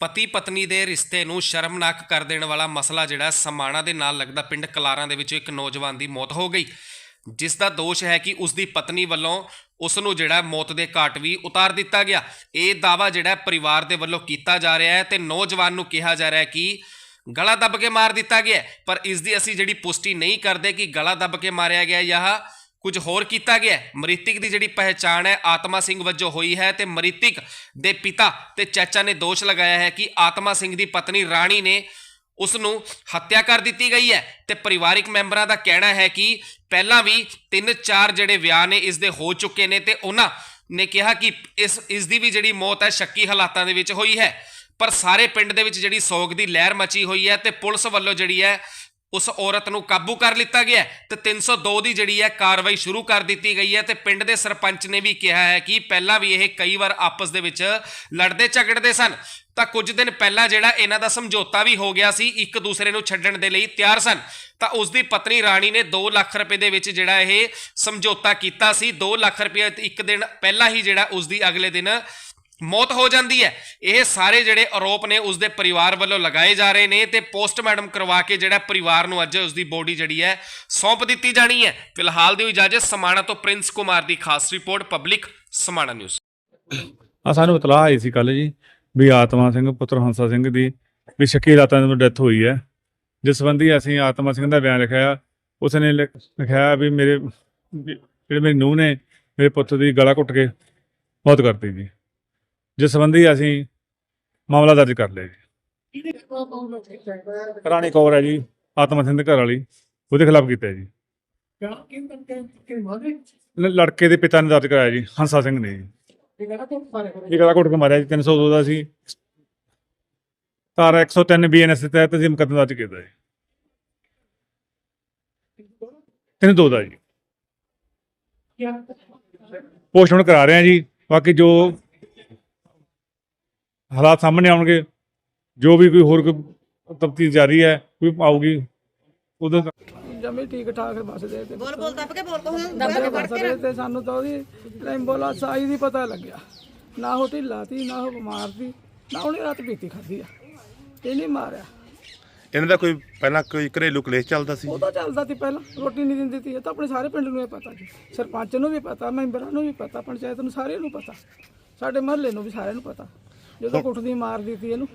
ਪਤੀ ਪਤਨੀ ਦੇ ਰਿਸ਼ਤੇ ਨੂੰ ਸ਼ਰਮਨਾਕ ਕਰ ਦੇਣ ਵਾਲਾ ਮਸਲਾ ਜਿਹੜਾ ਸਮਾਣਾ ਦੇ ਨਾਲ ਲੱਗਦਾ ਪਿੰਡ ਕਲਾਰਾਂ ਦੇ ਵਿੱਚ ਇੱਕ ਨੌਜਵਾਨ ਦੀ ਮੌਤ ਹੋ ਗਈ। ਜਿਸ ਦਾ ਦੋਸ਼ ਹੈ ਕਿ ਉਸ ਦੀ ਪਤਨੀ ਵੱਲੋਂ ਉਸ ਨੂੰ ਜਿਹੜਾ ਮੌਤ ਦੇ ਘਾਟ ਵੀ ਉਤਾਰ ਦਿੱਤਾ ਗਿਆ। ਇਹ ਦਾਵਾ ਜਿਹੜਾ ਪਰਿਵਾਰ ਦੇ ਵੱਲੋਂ ਕੀਤਾ ਜਾ ਰਿਹਾ ਹੈ ਤੇ ਨੌਜਵਾਨ ਨੂੰ ਕਿਹਾ ਜਾ ਰਿਹਾ ਹੈ ਕਿ ਗਲਾ ਦੱਬ ਕੇ ਮਾਰ ਦਿੱਤਾ ਗਿਆ ਪਰ ਇਸ ਦੀ ਅਸੀਂ ਜਿਹੜੀ ਪੁਸ਼ਟੀ ਨਹੀਂ ਕਰਦੇ ਕਿ ਗਲਾ ਦੱਬ ਕੇ ਮਾਰਿਆ ਗਿਆ ਜਾਂ ਕੁਝ ਹੋਰ ਕੀਤਾ ਗਿਆ ਮ੍ਰਿਤਕ ਦੀ ਜਿਹੜੀ ਪਹਿਚਾਣ ਹੈ, ਆਤਮਾ ਸਿੰਘ ਵਜੋਂ ਹੋਈ ਹੈ ਤੇ ਮ੍ਰਿਤਕ ਦੇ ਪਿਤਾ ਤੇ ਚਾਚਾ ਨੇ ਦੋਸ਼ ਲਗਾਇਆ ਹੈ ਕਿ ਆਤਮਾ ਸਿੰਘ ਦੀ ਪਤਨੀ ਰਾਣੀ ਨੇ ਉਸ ਨੂੰ ਹੱਤਿਆ ਕਰ ਦਿੱਤੀ ਗਈ ਹੈ ਤੇ ਪਰਿਵਾਰਿਕ ਮੈਂਬਰਾਂ ਦਾ ਕਹਿਣਾ ਹੈ ਕਿ ਪਹਿਲਾਂ ਵੀ ਤਿੰਨ ਚਾਰ ਜਿਹੜੇ ਵਿਆਹ ਨੇ, ਇਸ ਦੇ ਹੋ ਚੁੱਕੇ ਨੇ ਤੇ ਉਹਨਾਂ ਨੇ ਕਿਹਾ ਕਿ ਇਸ ਇਸ ਦੀ ਵੀ ਜਿਹੜੀ ਮੌਤ ਹੈ, ਸ਼ੱਕੀ ਹਾਲਾਤਾਂ ਦੇ ਵਿੱਚ ਹੋਈ ਹੈ। ਪਰ ਸਾਰੇ ਪਿੰਡ ਦੇ ਵਿੱਚ ਜਿਹੜੀ ਸੋਗ ਦੀ ਲਹਿਰ ਮਚੀ ਹੋਈ ਹੈ ਤੇ ਪੁਲਿਸ ਵੱਲੋਂ ਜਿਹੜੀ ਹੈ ਉਸ ਔਰਤ ਨੂੰ ਕਾਬੂ ਕਰ ਲਿੱਤਾ ਗਿਆ ਤੇ 302 ਦੀ ਜਿਹੜੀ ਹੈ ਕਾਰਵਾਈ ਸ਼ੁਰੂ ਕਰ ਦਿੱਤੀ ਗਈ ਹੈ ਤੇ ਪਿੰਡ ਦੇ ਸਰਪੰਚ ਨੇ ਵੀ ਕਿਹਾ ਹੈ ਕਿ ਪਹਿਲਾਂ ਵੀ ਇਹ ਕਈ ਵਾਰ ਆਪਸ ਦੇ ਵਿੱਚ ਲੜਦੇ ਝਗੜਦੇ ਸਨ। ਤਾਂ ਕੁਝ ਦਿਨ ਪਹਿਲਾਂ ਜਿਹੜਾ ਇਹਨਾਂ ਦਾ ਸਮਝੌਤਾ ਵੀ ਹੋ ਗਿਆ ਸੀ, ਇੱਕ ਦੂਸਰੇ ਨੂੰ ਛੱਡਣ ਦੇ ਲਈ ਤਿਆਰ ਸਨ। ਤਾਂ ਉਸ ਦੀ ਪਤਨੀ ਰਾਣੀ ਨੇ 2 ਲੱਖ ਰੁਪਏ ਦੇ ਵਿੱਚ ਜਿਹੜਾ ਇਹ ਸਮਝੌਤਾ ਕੀਤਾ ਸੀ। 2 ਲੱਖ ਰੁਪਏ ਇੱਕ ਦਿਨ ਪਹਿਲਾਂ ਹੀ ਜਿਹੜਾ ਉਸ ਦੀ ਅਗਲੇ ਦਿਨ ਮੌਤ ਹੋ ਜਾਂਦੀ ਹੈ। ਇਹ ਸਾਰੇ ਜਿਹੜੇ ਆਰੋਪ ਨੇ ਉਸ ਦੇ ਪਰਿਵਾਰ ਵੱਲੋਂ ਲਗਾਏ ਜਾ ਰਹੇ ਨੇ ਤੇ ਪੋਸਟਮਾਰਟਮ ਕਰਵਾ ਕੇ ਜਿਹੜਾ ਪਰਿਵਾਰ ਨੂੰ ਅੱਜ ਉਸ ਦੀ ਬੋਡੀ ਜਿਹੜੀ ਹੈ, ਸੌਂਪ ਦਿੱਤੀ ਜਾਣੀ ਹੈ। ਫਿਲਹਾਲ ਦੀ ਇਜਾਜ਼ਤ ਸਮਾਣਾ ਤੋਂ ਪ੍ਰਿੰਸ ਕੁਮਾਰ ਦੀ ਖਾਸ ਰਿਪੋਰਟ, ਪਬਲਿਕ ਸਮਾਣਾ ਨਿਊਜ਼। ਆ ਸਾਨੂੰ ਇਤਲਾਹ ਆਈ ਸੀ ਕੱਲ ਜੀ ਵੀ ਆਤਮਾ ਸਿੰਘ, ਪੁੱਤਰ ਹੰਸਾ ਸਿੰਘ ਦੀ ਵੀ ਸ਼ੱਕੀ ਰਾਤਾਂ ਦੇ ਡੈਥ ਹੋਈ ਹੈ। ਜਿਸ ਸੰਬੰਧੀ ਅਸੀਂ ਆਤਮਾ ਸਿੰਘ ਦਾ ਬਿਆਨ ਲਿਖਾਇਆ ਉਸ ਨੇ ਲਿਖ- ਵੀ ਮੇਰੇ ਜਿਹੜੇ ਮੇਰੇ ਨੂੰਹ ਨੇ, ਮੇਰੇ ਪੁੱਤ ਦੀ ਗਲਾ ਘੁੱਟ ਕੇ ਮੌਤ ਕਰਤੀ ਜੀ। ਜਿਸ ਸੰਬੰਧੀ ਅਸੀਂ ਮਾਮਲਾ ਦਰਜ ਕਰ ਲਿਆ ਜੀ। ਰਾਣੀ ਕੌਰ ਹੈ ਜੀ, ਆਤਮਾ ਸਿੰਘ ਦੇ ਘਰ ਵਾਲੀ, ਉਹਦੇ ਖਿਲਾਫ ਕੀਤਾ ਜੀ। ਲੜਕੇ ਦੇ ਪਿਤਾ ਨੇ ਦਰਜ ਕਰਾਇਆ ਜੀ, ਹੰਸਾ ਸਿੰਘ ਨੇ ਜੀ। ਇਹ ਗਲਾ ਘੁੱਟ ਕੇ ਮਾਰਿਆ ਜੀ 302 ਦਾ ਸੀ। ਧਾਰਾ 103 ਬੀਐਨਐਸ ਦੇ ਤਹਿਤ ਅਸੀਂ ਮੁਕੱਦਮਾ ਦਰਜ ਕੀਤਾ ਜੀ। ਤਿੰਨ ਦੋ ਦਾ ਜੀ। ਪੋਸਟਮਾਰਟਮ ਕਰਾ ਰਹੇ ਹਾਂ ਜੀ, ਬਾਕੀ ਜੋ ਹਾਲਾਤ ਸਾਹਮਣੇ ਆਉਣਗੇ ਜੋ ਵੀ ਕੋਈ ਹੋਰ ਕੋਈ ਤਫਤੀਸ਼ ਜਾਰੀ ਹੈ ਕੋਈ ਆਊਗੀ ਉਦੋਂ ਤੱਕ ਜਮੀ ਠੀਕ ਠਾਕ ਬਸ ਦੇ ਤੇ। ਬੋਲ ਬੋਲ ਦੱਬ ਕੇ ਬੋਲ ਕੋ ਦੱਬ ਕੇ ਬਸ ਦੇ ਤੇ ਸਾਨੂੰ ਤਾਂ ਉਹਦੀ ਐਂਬੂਲੈਂਸ ਆਈ ਦੀ ਪਤਾ ਲੱਗਿਆ। ਨਾ ਉਹ ਢਿੱਲਾ ਤੀ ਨਾ ਉਹ ਬਿਮਾਰ ਸੀ ਨਾ ਉਹਨੇ ਰਾਤ ਪੀਤੀ ਖਾਧੀ ਆ। ਇਹ ਨਹੀਂ ਮਾਰਿਆ। ਇਹਨਾਂ ਦਾ ਕੋਈ ਪਹਿਲਾਂ ਕੋਈ ਘਰੇਲੂ ਕਲੇਸ਼ ਚੱਲਦਾ ਸੀ? ਉਹ ਤਾਂ ਚੱਲਦਾ ਸੀ ਪਹਿਲਾਂ ਰੋਟੀ ਨਹੀਂ ਦਿੰਦੀ ਸੀ। ਇਹ ਤਾਂ ਆਪਣੇ ਸਾਰੇ ਪਿੰਡ ਨੂੰ ਇਹ ਪਤਾ ਜੀ। ਸਰਪੰਚ ਨੂੰ ਵੀ ਪਤਾ ਮੈਂਬਰਾਂ ਨੂੰ ਵੀ ਪਤਾ ਪੰਚਾਇਤ ਨੂੰ ਸਾਰਿਆਂ ਨੂੰ ਪਤਾ। ਸਾਡੇ ਮਹੱਲੇ ਨੂੰ ਵੀ ਸਾਰਿਆਂ ਨੂੰ ਪਤਾ। ਜਦੋਂ ਕੁੱਟਦੀ ਮਾਰਦੀ ਸੀ ਇਹਨੂੰ।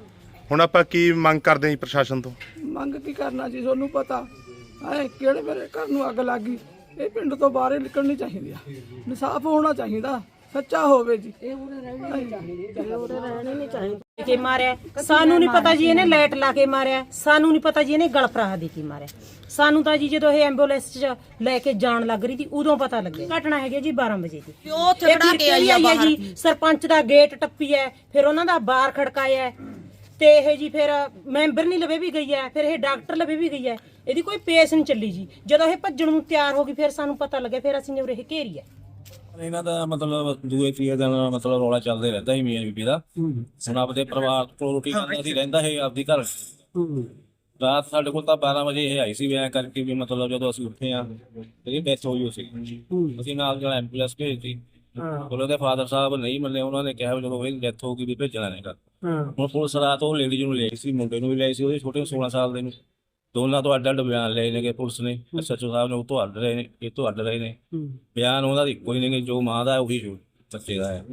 ਹੁਣ ਆਪਾਂ ਕੀ ਮੰਗ ਕਰਦੇ ਹਾਂ ਜੀ ਪ੍ਰਸ਼ਾਸਨ ਤੋਂ? ਮੰਗ ਕੀ ਕਰਨਾ ਜੀ ਤੁਹਾਨੂੰ ਪਤਾ। ਐ ਕਿਹੜੇ ਮੇਰੇ ਘਰ ਨੂੰ ਅੱਗ ਲੱਗ ਗਈ ਇਹ ਪਿੰਡ ਤੋਂ ਬਾਹਰ ਹੀ ਨਿਕਲਣੀ ਚਾਹੀਦੀ ਆ। ਇਨਸਾਫ ਹੋਣਾ ਚਾਹੀਦਾ। ਸੱਚਾ ਹੋਵੇ ਜੀ। ਕੇ ਮਾਰਿਆ? ਸਾਨੂੰ ਨਹੀਂ ਪਤਾ ਜੀ ਇਹਨੇ ਲਾਈਟ ਲਾ ਕੇ ਮਾਰਿਆ। ਸਾਨੂੰ ਨਹੀਂ ਪਤਾ ਜੀ ਇਹਨੇ ਗਲ ਫਰਾ ਦੇ ਕੇ ਮਾਰਿਆ। ਸਾਨੂੰ ਤਾਂ ਜੀ ਜਦੋਂ ਇਹ ਐਂਬੂਲੈਂਸ 'ਚ ਲੈ ਕੇ ਜਾਣ ਲੱਗ ਰਹੀ ਸੀ ਉਦੋਂ ਪਤਾ ਲੱਗਿਆ। ਘਟਨਾ ਹੈਗੀ ਹੈ ਜੀ 12 ਵਜੇ ਦੀ। ਉਹ ਉੱਥੇ ਖੜਾ ਕੇ ਆਈ ਆ ਜੀ ਸਰਪੰਚ ਦਾ ਗੇਟ ਟੱਪੀ ਹੈ ਫਿਰ ਉਹਨਾਂ ਦਾ ਬਾਰ ਖੜਕਾਇਆ ਹੈ, ਤੇ ਇਹ ਜੀ ਫਿਰ ਮੈਂਬਰ ਨਹੀਂ ਲਵੇ ਵੀ ਗਈ ਹੈ ਫਿਰ ਇਹ ਡਾਕਟਰ ਲਵੇ ਵੀ ਗਈ ਹੈ। ਇਹਦੀ ਕੋਈ ਪੇਸ ਨਹੀਂ ਚੱਲੀ ਜੀ। ਜਦੋਂ ਇਹ ਭੱਜਣ ਨੂੰ ਤਿਆਰ ਹੋ ਗਈ ਫਿਰ ਸਾਨੂੰ ਪਤਾ ਲੱਗਿਆ ਫਿਰ ਅਸੀਂ ਨੇ ਉਰੇ ਇਹ ਘੇਰੀ ਹੈ। ਇਹਨਾਂ ਦਾ ਮਤਲਬ ਦੂਏ ਤੀਏ ਦਿਨ ਮਤਲਬ ਰੌਲਾ ਚੱਲਦੇ ਰਹਿੰਦਾ ਸੀ ਮੀਆਂ ਬੀਬੀ ਦਾ। ਹੁਣ ਆਪਦੇ ਪਰਿਵਾਰ ਕੋਲ ਰੋਟੀ ਖਾਂਦਾ ਸੀ ਰਹਿੰਦਾ ਹੈ ਆਪਦੀ ਘਰ। ਰਾਤ ਸਾਡੇ ਕੋਲ ਤਾਂ 12 ਵਜੇ ਇਹ ਆਈ ਸੀ ਵਿਆਹ ਕਰਕੇ ਵੀ ਮਤਲਬ ਜਦੋਂ ਅਸੀਂ ਉੱਠੇ ਆ ਇਹਦੀ ਡੈਥ ਹੋਈ ਸੀ। ਅਸੀਂ ਨਾਲ ਜਿਹੜਾ ਐਂਬੂਲੈਂਸ ਭੇਜਤੀ। ਕੋਲ ਉਹਦੇ ਫਾਦਰ ਸਾਹਿਬ ਨਹੀਂ ਮੰਨੇ ਉਹਨਾਂ ਨੇ ਕਿਹਾ ਜਦੋਂ ਇਹਦੀ ਡੈਥ ਹੋ ਗਈ ਵੀ ਭੇਜਣਾ ਨਹੀਂਗਾ ਹੁਣ ਪੁਲਿਸ ਰਾਤ ਉਹ ਲੇਡੀ ਨੂੰ ਲਈ ਸੀ ਮੁੰਡੇ ਨੂੰ ਵੀ ਲਈ ਸੀ ਉਹਦੇ ਛੋਟੇ 16 ਸਾਲ ਦੇ ਨੂੰ। ਦੋਨਾਂ ਤੋਂ ਅੱਡ ਅੱਡ ਬਿਆਨ ਲਏ ਨੇਗੇ ਪੁਲਿਸ ਨੇ ਐਸਐਚਓ ਸਾਹਿਬ ਨੇ ਉਹ ਤੋਂ ਅੱਡ ਰਹੇ ਨੇ ਇਹ ਤੋਂ ਅੱਡ ਰਹੇ ਨੇ। ਬਿਆਨ ਉਹਨਾਂ ਦੀ ਕੋਈ ਨਹੀਂ ਜੋ ਮਾਂ ਦਾ ਹੈ ਉਹੀ ਜੋ ਬੱਚੇ ਦਾ ਹੈ।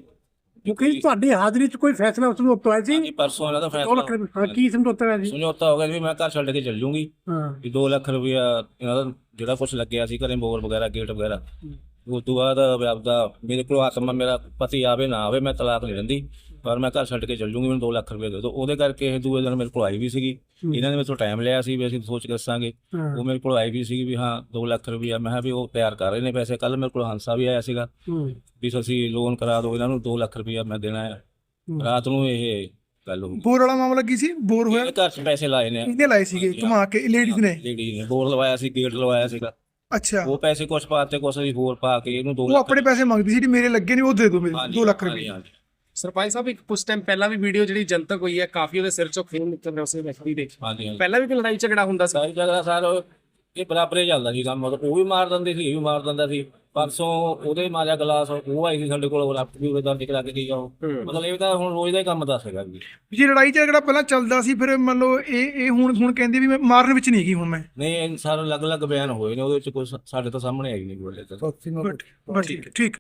ਕਿਉਂਕਿ ਤੁਹਾਡੀ ਹਾਜ਼ਰੀ 'ਚ ਕੋਈ ਫੈਸਲਾ ਉਸ ਨੂੰ ਉੱਤੋਂ ਆਇਆ ਸੀ ਪਰਸੋਂ ਇਹਨਾਂ ਦਾ 2 ਲੱਖ ਰੁਪਏ ਹਾਂ, ਕੀ ਸਮਝੌਤਾ ਹੋਇਆ ਸੀ ਸਮਝੌਤਾ ਹੋ ਗਿਆ ਵੀ ਮੈਂ ਘਰ ਛੱਡ ਕੇ ਚੱਲ ਜੂੰਗੀ ਹਾਂ। ਵੀ 2 ਲੱਖ ਰੁਪਇਆ ਇਹਨਾਂ ਦਾ ਜਿਹੜਾ ਕੁਝ ਲੱਗਿਆ ਸੀ ਘਰੇ ਮੋਰ ਵਗੈਰਾ ਗੇਟ ਵਗੈਰਾ। ਉਸ ਤੋਂ ਬਾਅਦ ਆਪਦਾ ਮੇਰੇ ਕੋਲ ਆਤਮਾ ਮੇਰਾ ਪਤੀ ਆਵੇ ਨਾ ਆਵੇ ਮੈਂ ਤਲਾਕ ਨਹੀਂ ਦਿੰਦੀ। ਪਰ ਮੈਂ ਘਰ ਛੱਡ ਕੇ ਚੱਲ ਜੂੰਗੀ ਮੈਨੂੰ 2 ਲੱਖ ਰੁਪਏ ਦੇ ਦਿਓ। ਉਹਦੇ ਕਰਕੇ ਇਹ ਦੂਏ ਦਿਨ ਮੇਰੇ ਕੋਲ ਆਈ ਵੀ ਸੀਗੀ। ਇਹਨਾਂ ਨੇ ਮੇਰੇ ਤੋਂ ਟਾਈਮ ਲਿਆ ਸੀ ਵੀ ਅਸੀਂ ਸੋਚ ਕੇ ਦੱਸਾਂਗੇ। ਉਹ ਮੇਰੇ ਕੋਲ ਆਈ ਵੀ ਸੀਗੀ ਵੀ ਹਾਂ 2 ਲੱਖ ਰੁਪਇਆ। ਮੈਂ ਕਿਹਾ ਵੀ ਉਹ ਤਿਆਰ ਕਰ ਰਹੇ ਨੇ ਪੈਸੇ। ਕੱਲ ਮੇਰੇ ਕੋਲ ਹੰਸਾ ਵੀ ਆਇਆ ਸੀਗਾ। ਵੀ ਅਸੀਂ ਲੋਨ ਕਰਾ ਦਿਓ ਇਹਨਾਂ ਨੂੰ 2 ਲੱਖ ਰੁਪਇਆ ਮੈਂ ਦੇਣਾ ਹੈ। ਰਾਤ ਨੂੰ ਇਹ ਗੱਲ ਹੋ ਗਈ ਬੋਰ ਵਾਲਾ ਮਾਮਲਾ ਕੀ ਸੀ? ਬੋਰ ਹੋਇਆ? ਘਰ 'ਚ ਪੈਸੇ ਲਾਏ ਨੇ। ਇਹਨੇ ਲਾਏ ਸੀਗੇ? ਘੁਮਾ ਕੇ ਲੇਡੀਜ਼ ਨੇ? ਲੇਡੀ ਨੇ। ਬੋਰ ਲਵਾਇਆ ਸੀ ਗੇਟ ਲਵਾਇਆ ਸੀਗਾ। ਅੱਛਾ। ਉਹ ਪੈਸੇ ਕੁਛ ਪਾਤੇ ਕੁਛ ਅਸੀਂ ਹੋਰ ਪਾ ਕੇ ਇਹਨੂੰ 2 ਉਹ ਆਪਣੇ ਪੈਸੇ ਮੰਗਦੀ ਸੀ ਜਿਹੜੀ ਮੇਰੇ ਲੱਗੇ ਨੇ ਉਹ ਦੇ ਦਿਓ ਮੇਰੇ 2 ਲੱਖ ਰੁਪਏ। ਸਰਪੰਚ ਸਾਹਿਬ ਇੱਕ ਕੁਝ ਟਾਈਮ ਪਹਿਲਾਂ ਵੀ ਵੀਡੀਓ ਜਿਹੜੀ ਜਨਤਕ ਹੋਈ ਹੈ ਕਾਫੀ ਉਹਦੇ ਸਿਰ ਚੋਂ ਖੂਨ ਨਿਕਲ ਰਿਹਾ ਉਸੇ ਵਿਅਕਤੀ ਦੇ। ਹਾਂਜੀ ਹਾਂਜੀ। ਪਹਿਲਾਂ ਵੀ ਕੋਈ ਲੜਾਈ ਝਗੜਾ ਹੁੰਦਾ ਸੀ? ਸਾਰੀ ਜਗ੍ਹਾ ਸਰ ਇਹ ਬਰਾਬਰੇ ਚੱਲਦਾ ਸੀ ਕੰਮ ਮਤਲਬ ਉਹ ਵੀ ਮਾਰ ਦਿੰਦੇ ਸੀ ਇਹ ਵੀ ਮਾਰ ਦਿੰਦਾ ਸੀ। ਪਰਸੋਂ ਉਹਦੇ ਮਾਰਿਆ ਗਲਾਸ ਉਹ ਆਈ ਸੀ ਸਾਡੇ ਕੋਲ ਉਹ ਰੱਖ ਵੀ ਉਹਦਾ ਦਰਜ ਕਰਾ ਕੇ ਗਈ ਆ ਉਹ। ਮਤਲਬ ਇਹ ਤਾਂ ਹੁਣ ਰੋਜ਼ ਦਾ ਹੀ ਕੰਮ ਦੱਸੇਗਾ ਵੀ ਜੇ ਲੜਾਈ ਝਗੜਾ ਪਹਿਲਾਂ ਚੱਲਦਾ ਸੀ ਫਿਰ ਮੰਨ ਲਓ ਇਹ ਇਹ ਹੁਣ ਹੁਣ ਕਹਿੰਦੇ ਵੀ ਮੈਂ ਮਾਰਨ ਵਿੱਚ ਨਹੀਂ ਗਈ ਹੁਣ ਮੈਂ। ਨਹੀਂ ਇਹ ਸਾਰੇ ਅਲੱਗ-ਅਲੱਗ ਬਿਆਨ ਹੋਏ ਨੇ ਉਹਦੇ ਵਿੱਚ ਕੋਈ ਸਾਡੇ ਤੋਂ ਸਾਹਮਣੇ ਆਈ ਨਹੀਂ ਬੋਲੇ ਤਾਂ ਠੀਕ ਠੀਕ